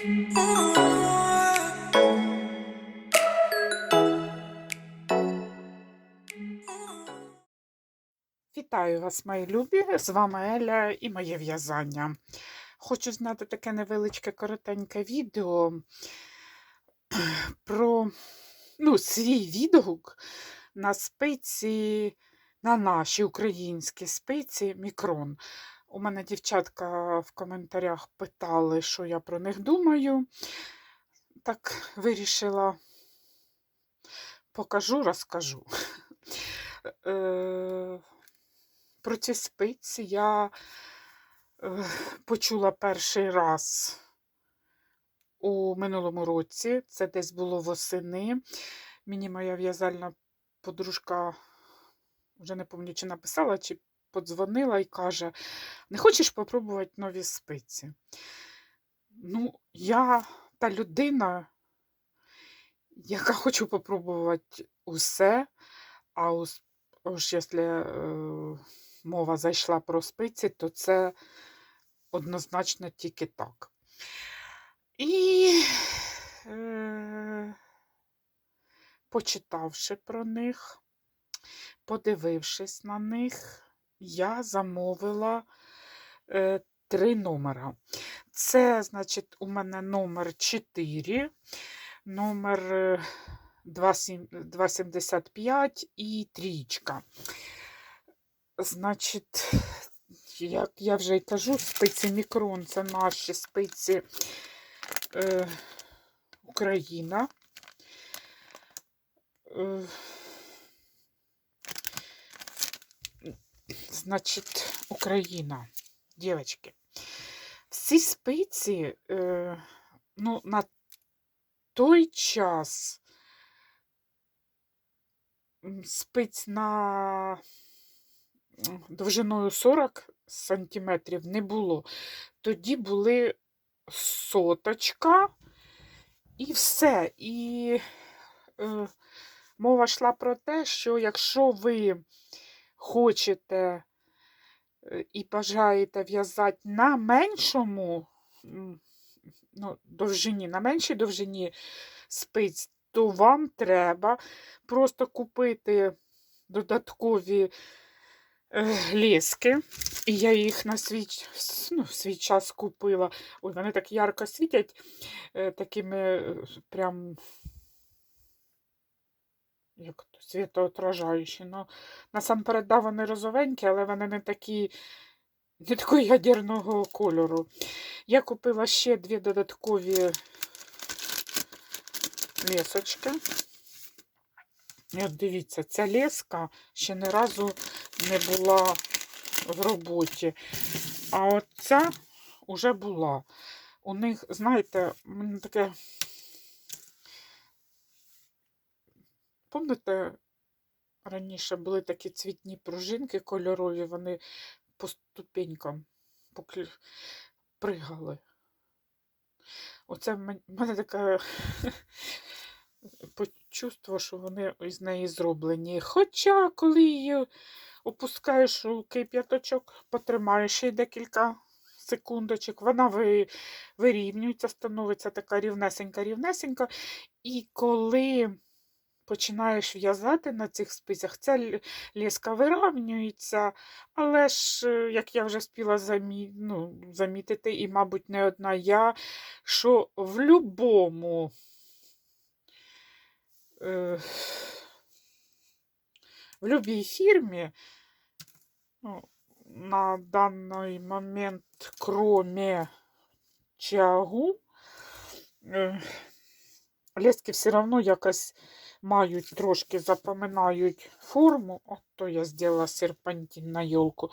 Вітаю вас, мої любі! З вами Еля і моє в'язання. Хочу зняти таке невеличке коротеньке відео про ну, свій відгук на спиці, на наші українські спиці Мікрон. У мене дівчатка в коментарях питали, що я про них думаю. Так вирішила покажу, розкажу. Е, Про ці спиці я е, почула перший раз у минулому році. Це десь було восени. Мені моя в'язальна подружка, вже не пам'ятаю, чи написала, чи подзвонила і каже: не хочеш попробувати нові спиці? Ну, я та людина, яка хочу попробувати усе, а уж якщо е, мова зайшла про спиці, то це однозначно тільки так. І е, почитавши про них, подивившись на них, я замовила е, три номера. Це, значить, у мене номер 4, номер е, 27 2,75 і трічка. Значить, як я вже й кажу, спиці Мікрон це наші спиці е, Україна. Е, значить, Україна, дівчатки. Всі спиці, е, ну, на той час спиць на довжиною 40 сантиметрів не було. Тоді були соточка і все. І е, мова йшла про те, що якщо ви хочете і бажаєте в'язати на меншому ну, довжині, на меншій довжині спиць, то вам треба просто купити додаткові е, лески. І я їх на свій, ну, свій час купила. Ой, вони так ярко світять е, такими е, прям як світоотражаючі. Ну, насамперед, да, вони розовенькі, але вони не такі, не такого ядерного кольору. Я купила ще дві додаткові лесочки. І от дивіться, ця леска ще ні разу не була в роботі. А от ця вже була. У них, знаєте, таке. Пам'ятаєте, раніше були такі цвітні пружинки кольорові, вони по ступенькам поклі- пригали. Оце в мене таке почувство, що вони із неї зроблені. Хоча, коли її опускаєш у кип'яточок, потримаєш ще декілька секундочок, вона вирівнюється, становиться така рівнесенька-рівнесенька. І коли починаєш в'язати на цих спицях, ця л- леска вирівнюється, але ж, е, як я вже спіла замі... ну, замітити, і, мабуть, не одна я, що в будь-якому е, в будь-якій фірмі ну, на даний момент, кроме Чагу, е, лески все одно якось мають трошки запоминають форму. От то я зробила серпантин на йолку.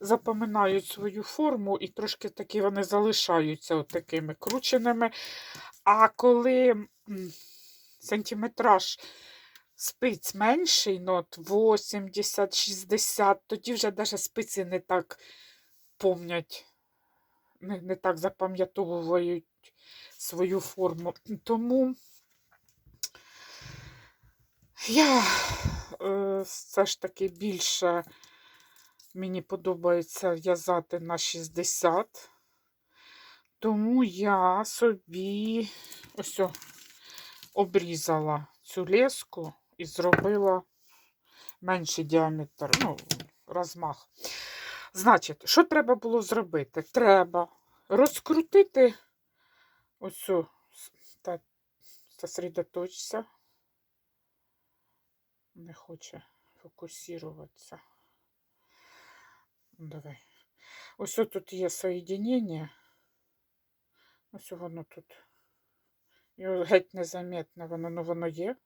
Запоминають свою форму і трошки такі вони залишаються от такими крученими. А коли сантиметраж спиць менший, ну от 80-60, тоді вже навіть спиці не так помнять, не, не так запам'ятовують свою форму. Тому я е, все ж таки більше мені подобається в'язати на 60, Тому я собі ось о, обрізала цю леску і зробила менший діаметр, ну, розмах. Значить, що треба було зробити? Треба розкрутити ось о, та сосредоточься. Не хоче фокусуватися. Ну, Давай. Ось тут є соєдинення. Ось воно тут. Його геть незаметне, воно, ну воно є.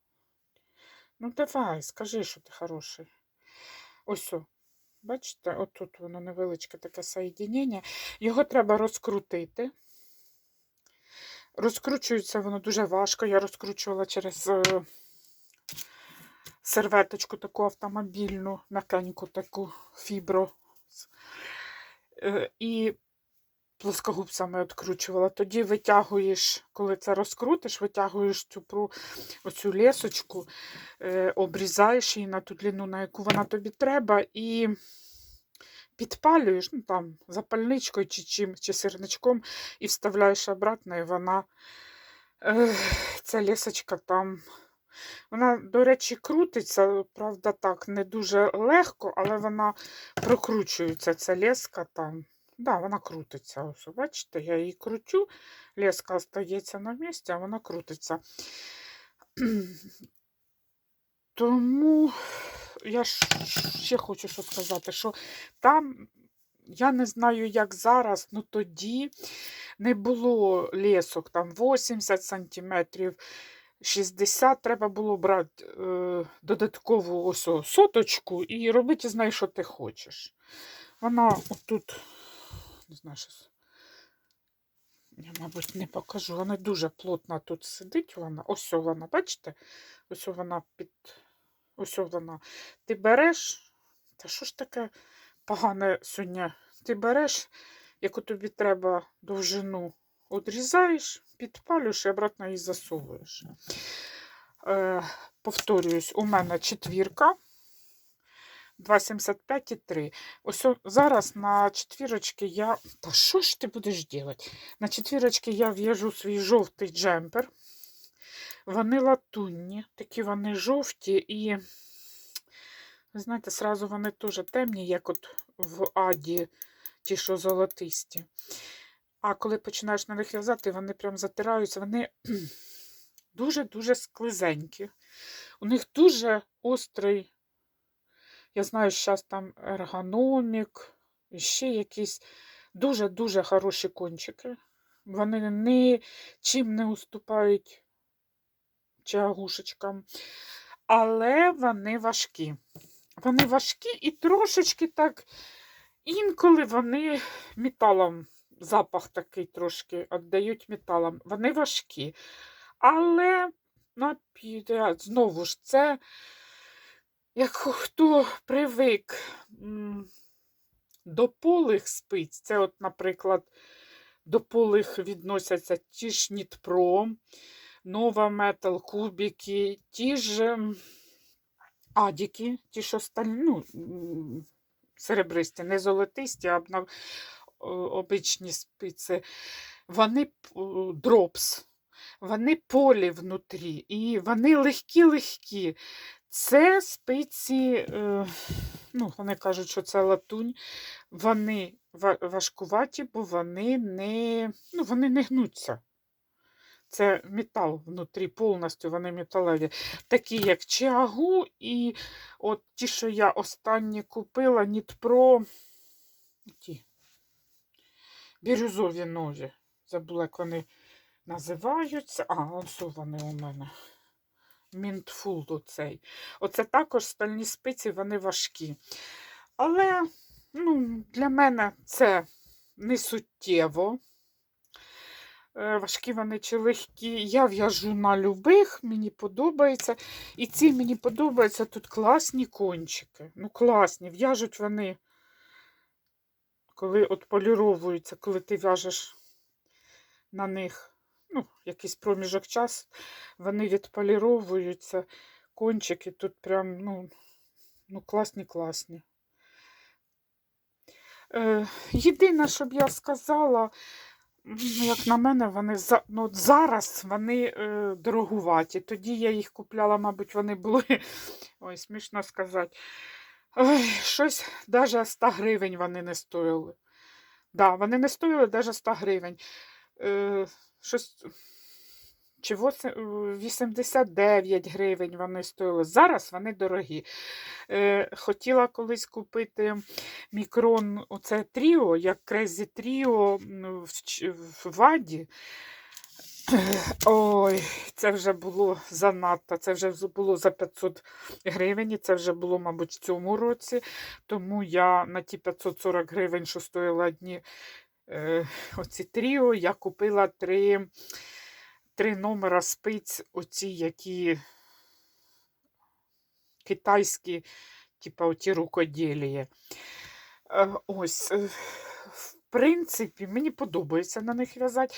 Ну давай, скажи, що ти хороший. Ось. о. Бачите, отут воно невеличке таке соєдинення. Його треба розкрутити. Розкручується воно дуже важко. Я розкручувала через е, серветочку таку автомобільну, м'якеньку таку фібро. Е, І плоскогубцями відкручувала. Тоді витягуєш, коли це розкрутиш, витягуєш цю оцю лесочку, е, обрізаєш її на ту длину, на яку вона тобі треба, і підпалюєш, ну там, запальничкою чи чим, чи сирничком, і вставляєш обратно, і вона, е, ця лесочка там. Вона, до речі, крутиться, правда, так, не дуже легко, але вона прокручується, ця леска там. Да, вона крутиться. Ось, бачите, я її кручу, леска остається на місці, а вона крутиться. Тому я ще хочу що сказати, що там, я не знаю, як зараз, ну тоді не було лесок, там 80 сантиметрів, 60 треба було брати е, додаткову ось соточку і робити з нею, що ти хочеш. Вона отут, не знаю, щось. Я, мабуть, не покажу. Вона дуже плотно тут сидить. Вона. Ось вона, бачите? Ось вона під. Ось вона. Ти береш. Та що ж таке погане сьогодні? Ти береш, яку тобі треба довжину, одрізаєш, підпалюєш і обратно її засовуєш. Е, повторююсь, у мене четвірка. 2,75 і 3. Ось зараз на четвірочки я. Та що ж ти будеш робити? На четвірочки я в'яжу свій жовтий джемпер. Вони латунні, такі вони жовті і, ви знаєте, сразу вони теж темні, як от в аді, ті, що золотисті. А коли починаєш на них в'язати, вони прям затираються, вони дуже-дуже склизенькі. У них дуже острий я знаю, зараз там ергономік, і ще якісь дуже-дуже хороші кончики. Вони нічим не уступають чагушечкам, але вони важкі. Вони важкі і трошечки так, інколи вони металом, запах такий трошки віддають металом. Вони важкі. Але, знову ж, це як хто привик до полих спиць, це, от, наприклад, до полих відносяться ті ж Нітпро, Нова Метал, кубики, ті ж адіки, ті ж остальні, ну, серебристі, не золотисті, а обичні спиці. Вони дропс, вони полі внутрі, і вони легкі-легкі. Це спиці, е, ну, вони кажуть, що це латунь. Вони важкуваті, бо вони не, ну, вони не гнуться. Це метал внутрі, повністю вони металеві. Такі, як Чиагу, і от ті, що я останні купила, Нітпро, ті бірюзові нові. Забула, як вони називаються. А, ось вони у мене. Мінтфул оцей. Оце також стальні спиці, вони важкі. Але ну, для мене це не суттєво. Е, Важкі вони чи легкі. Я в'яжу на любих, мені подобається. І ці мені подобаються тут класні кончики. Ну, класні. В'яжуть вони, коли от поліровуються, коли ти в'яжеш на них ну, якийсь проміжок часу, вони відполіровуються. Кончики тут прям, ну, ну класні, класні. Е, єдине, щоб я сказала, Ну, як на мене, вони ну, зараз вони е, дорогуваті. Тоді я їх купляла, мабуть, вони були. Ой, смішно сказати. Ой, щось навіть 100 гривень вони не стоїли. Да, вони не стоїли навіть 100 гривень. Е, щось... Чи е, 89 гривень вони стоїли. Зараз вони дорогі. Е, хотіла колись купити мікрон, оце тріо, як Trio м, в, в Ваді. Ой, це вже було занадто. Це вже було за 500 гривень. і Це вже було, мабуть, в цьому році. Тому я на ті 540 гривень, що стоїли одні е, оці тріо, я купила три, три номера спиць, оці, які китайські, типа оті рукоділії. Е, Ось, е, в принципі, мені подобається на них в'язати.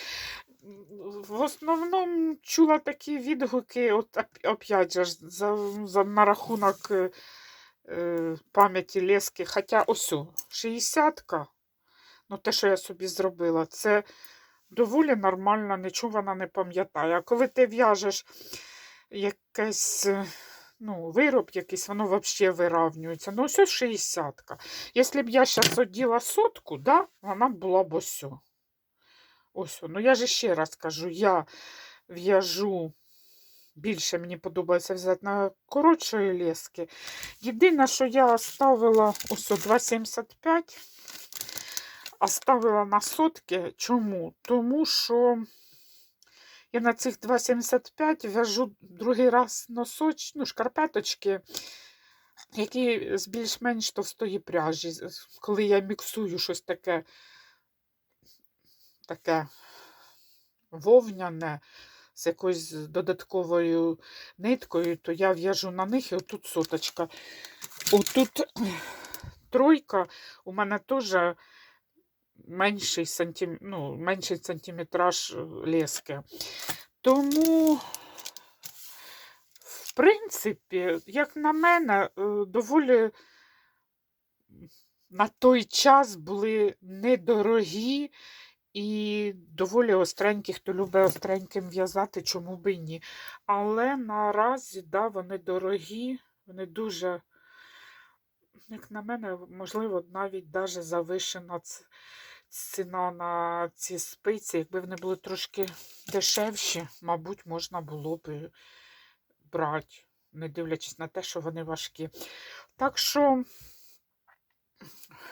В основному чула такі відгуки, от опять же, за, за, на рахунок е, е, пам'яті лески. Хоча ось 60-ка, ну те, що я собі зробила, це доволі нормально, нічого вона не пам'ятає. А коли ти в'яжеш якесь е, ну, вироб якийсь, воно взагалі виравнюється. Ну, ось 60-ка. Якщо б я зараз оділа сотку, да, вона була б ось. Ось. Ну, я ж ще раз кажу, я в'яжу. Більше мені подобається взяти на коротшої лески. Єдине, що я ставила ось 2,75, а ставила на сотки. Чому? Тому що я на цих 2,75 в'яжу другий раз носоч, ну, шкарпеточки, які з більш-менш товстої пряжі. Коли я міксую щось таке, таке вовняне з якоюсь додатковою ниткою, то я в'яжу на них і отут соточка. Отут тройка у мене теж менший, сантим... ну, менший сантиметраж е, лески. Тому, в принципі, як на мене, е, доволі на той час були недорогі і доволі остренькі, хто любить остреньким в'язати, чому би ні. Але наразі, да, вони дорогі, вони дуже, як на мене, можливо, навіть даже завишена ціна на ці спиці. Якби вони були трошки дешевші, мабуть, можна було б брати, не дивлячись на те, що вони важкі. Так що,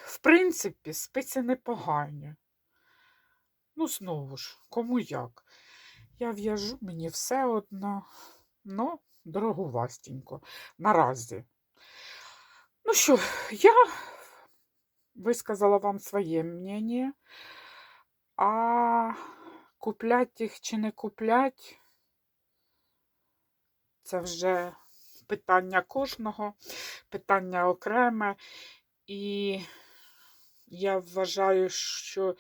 в принципі, спиці непогані. Ну, знову ж, кому як. Я в'яжу, мені все одно, ну, дороговастенько. Наразі. Ну що, я висказала вам своє мнення. А куплять їх чи не куплять, це вже питання кожного, питання окреме. І я вважаю, що,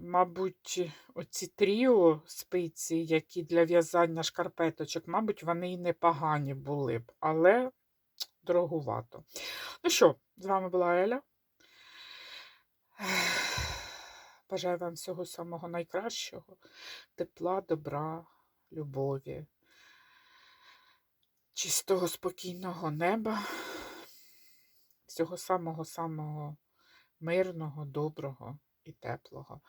мабуть, оці тріо спиці, які для в'язання шкарпеточок, мабуть, вони і непогані були б, але дорогувато. Ну що, з вами була Еля. Бажаю вам всього самого найкращого, тепла, добра, любові, чистого, спокійного неба, всього самого-самого мирного, доброго і теплого.